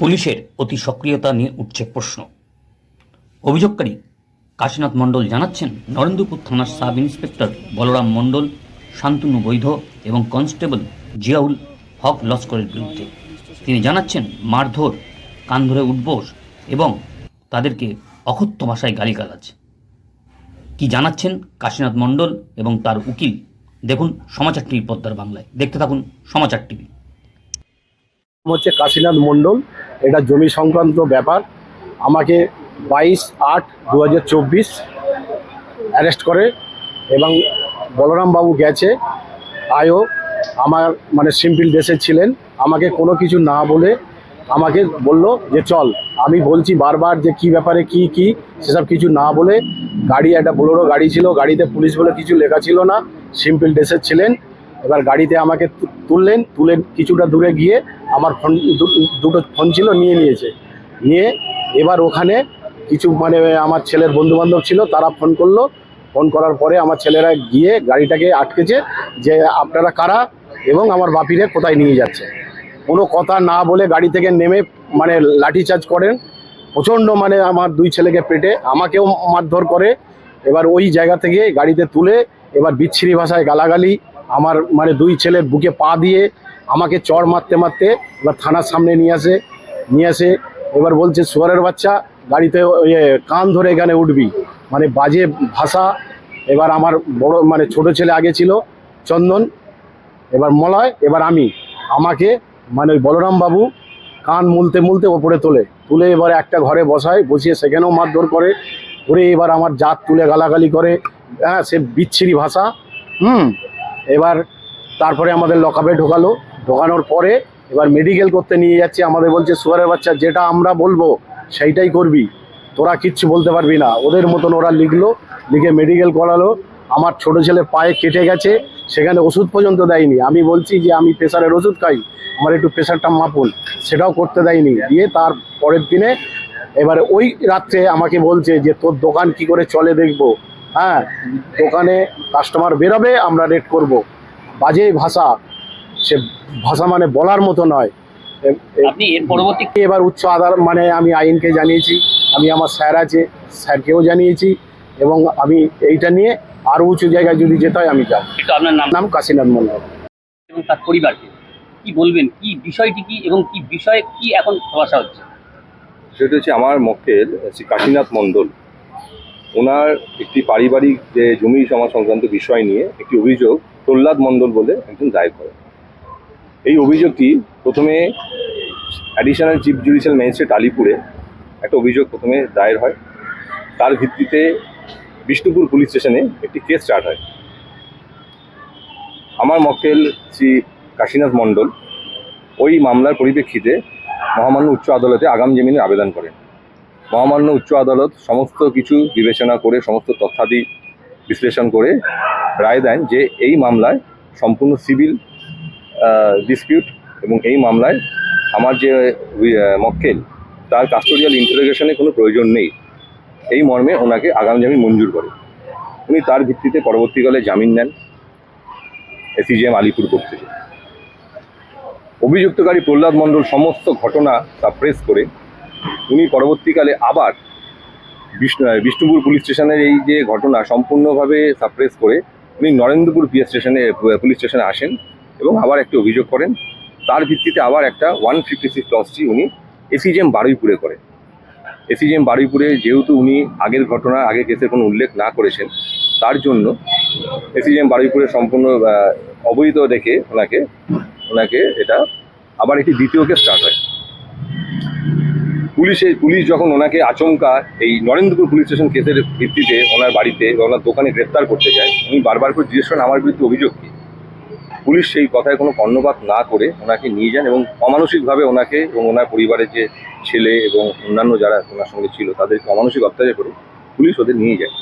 পুলিশের অতি সক্রিয়তা নিয়ে উঠছে প্রশ্ন। অভিযোগকারী কাশীনাথ মণ্ডল জানাচ্ছেন, নরেন্দ্রপুর থানার সাব ইন্সপেক্টর বলরাম মণ্ডল, শান্তনু বৈধ এবং কনস্টেবল জিয়াউল হক লস্করের বিরুদ্ধে। তিনি জানাচ্ছেন, মারধর, কান ধরে এবং তাদেরকে অকথ্য ভাষায় গালিগালাজ। কি জানাচ্ছেন কাশীনাথ মণ্ডল এবং তার উকিল? দেখুন সমাচার টিভি পদ্মার বাংলায়। দেখতে থাকুন সমাচার টিভি। হচ্ছে কাশীনাথ মণ্ডল। এটা জমি সংক্রান্ত ব্যাপার। আমাকে বাইশ আট দু হাজার চব্বিশ অ্যারেস্ট করে এবং বলরামবাবু গেছে। আয়ও আমার মানে সিম্পল দেশে ছিলেন। আমাকে কোনো কিছু না বলে আমাকে বলল যে, চল, আমি বলছি বারবার যে কি ব্যাপারে কি কি, সেসব কিছু না বলে গাড়ি একটা বোলেরো গাড়ি ছিল, গাড়িতে পুলিশ বলে কিছু লেখা ছিল না। সিম্পল ড্রেসের ছিলেন। এবার গাড়িতে আমাকে তুললেন, তুলে কিছুটা দূরে গিয়ে আমার ফোন দুটো ফোন ছিল, নিয়ে নিয়েছে। নিয়ে এবার ওখানে কিছু মানে আমার ছেলের বন্ধু বান্ধব ছিল, তারা ফোন করল। ফোন করার পরে আমার ছেলেরা গিয়ে গাড়িটাকে আটকেছে যে আপনারা কারা এবং আমার বাপিরে কোথায় নিয়ে যাচ্ছে। কোনো কথা না বলে গাড়ি থেকে নেমে মানে লাঠিচার্জ করেন। প্রচণ্ড মানে আমার দুই ছেলেকে পেটে, আমাকেও মারধর করে। এবার ওই জায়গা থেকে গাড়িতে তুলে এবার বিচ্ছিরি ভাষায় গালাগালি আমার মানে দুই ছেলের বুকে পা দিয়ে আমাকে চড় মারতে মারতে এবার থানার সামনে নিয়ে আসে নিয়ে আসে। এবার বলছে সুয়ারের বাচ্চা, গাড়িতে ইয়ে কান ধরে এখানে উঠবি। মানে বাজে ভাষা। এবার আমার বড় মানে ছোট ছেলে আগে ছিল, চন্দন। এবার মলয়, এবার আমি। আমাকে মানে ওই বলরাম বাবু কান মুলতে মুলতে ওপরে তোলে। তুলে এবার একটা ঘরে বসায়, বসিয়ে সেখানেও মারধর করে। করে এবার আমার জাত তুলে গালাগালি করে। হ্যাঁ সে বিচ্ছিরি ভাষা। হুম এবার তারপরে আমাদের লকআপে ঢোকালো। ঢোকানোর পরে এবার মেডিকেল করতে নিয়ে যাচ্ছে। আমাদের বলছে, সুগারের বাচ্চা, যেটা আমরা বলব, সেইটাই করবি। তোরা কিচ্ছু বলতে পারবি না। ওদের মতন ওরা লিখলো, লিখে মেডিকেল করালো। আমার ছোট ছেলে পায়ে কেটে গেছে, সেখানে ওষুধ পর্যন্ত দেয়নি। আমি বলছি যে, আমি প্রেশারের ওষুধ খাই, আমার একটু প্রেশারটা মাপুন। সেটাও করতে দেয়নি। দিয়ে তার পরের দিনে এবারে ওই রাত্রে আমাকে বলছে যে, তোর দোকান কি করে চলে দেখব? হ্যাঁ দোকানে কাস্টমার বেরোবে আমরা রেট করব। বাজে ভাষা সে ভাষা মানে বলার মতো নয়। আপনি এর পরবর্তী এবার উচ্চ আদালত মানে আমি আইনকে জানিয়েছি আমি আমার স্যার আছে স্যারকেও জানিয়েছি এবং আমি এইটা নিয়ে আরও উঁচু জায়গায় যদি যেতে হয় আমি যাব। আপনার নাম। নাম কাশীনাথ মন্ডল। এবং তার পরিবারকে। কি বলবেন? কি বিষয়টি কি এবং কি বিষয়ে কি এখন ধোয়াশা হচ্ছে? সেটা হচ্ছে আমার মক্কেল শ্রী কাশীনাথ মণ্ডল ওনার একটি পারিবারিক যে জমি জমা সংক্রান্ত বিষয় নিয়ে একটি অভিযোগ প্রহ্লাদ মণ্ডল বলে একজন দায়ের করে এই অভিযোগটি প্রথমে অ্যাডিশনাল চিফ জুডিশিয়াল ম্যাজিস্ট্রেট আলিপুরে একটা অভিযোগ প্রথমে দায়ের হয়। তার ভিত্তিতে বিষ্ণুপুর পুলিশ স্টেশনে একটি কেস স্টার্ট হয়। আমার মক্কেল শ্রী কাশীনাথ মণ্ডল ওই মামলার পরিপ্রেক্ষিতে মহামান্য উচ্চ আদালতে আগাম জামিনের আবেদন করেন। মহামান্য উচ্চ আদালত সমস্ত কিছু বিবেচনা করে, সমস্ত তথ্যাদি বিশ্লেষণ করে রায় দেন যে এই মামলায় সম্পূর্ণ সিভিল ডিসপিউট এবং এই মামলায় আমার যে মক্কেল, তার কাস্টোডিয়াল ইন্টারোগেশনে কোনো প্রয়োজন নেই। এই মর্মে ওনাকে আগাম জামিন মঞ্জুর করে। উনি তার ভিত্তিতে পরবর্তীকালে জামিন নেন এসিজিএম আলিপুর কোর্ট অভিযুক্তকারী প্রহ্লাদ মণ্ডল সমস্ত ঘটনা সাপ্রেস করে উনি পরবর্তীকালে আবার বিষ্ণু বিষ্ণুপুর পুলিশ স্টেশনের এই যে ঘটনা সম্পূর্ণভাবে সাপ্রেস করে উনি নরেন্দ্রপুর পিএস স্টেশনে পুলিশ স্টেশনে আসেন এবং আবার একটি অভিযোগ করেন। তার ভিত্তিতে আবার একটা ওয়ান ফিফটি সিক্স লসটি উনি এসিজিএম বারুইপুরে করেন। এসিজিএম বারুইপুরে যেহেতু উনি আগের ঘটনা আগের কেসের কোনো উল্লেখ না করেছেন, তার জন্য এসিজিএম বারুইপুরে সম্পূর্ণ অবৈধ দেখে ওনাকে ওনাকে এটা আবার একটি দ্বিতীয় কেস স্টার্ট হয়। পুলিশে পুলিশ যখন ওনাকে আচমকা, এই নরেন্দ্রপুর পুলিশ স্টেশন কেসের ভিত্তিতে ওনার বাড়িতে বা ওনার দোকানে গ্রেপ্তার করতে যায়, উনি বারবার করে জিজ্ঞেস করেন, আমার বিরুদ্ধে অভিযোগ কী? পুলিশ সেই কথায় কোনো কর্ণপাত না করে ওনাকে নিয়ে যান এবং অমানসিকভাবে ওনাকে এবং ওনার পরিবারের যে ছেলে এবং অন্যান্য যারা ওনার সঙ্গে ছিল, তাদেরকে অমানসিক অত্যাচার করে পুলিশ ওদের নিয়ে যায়।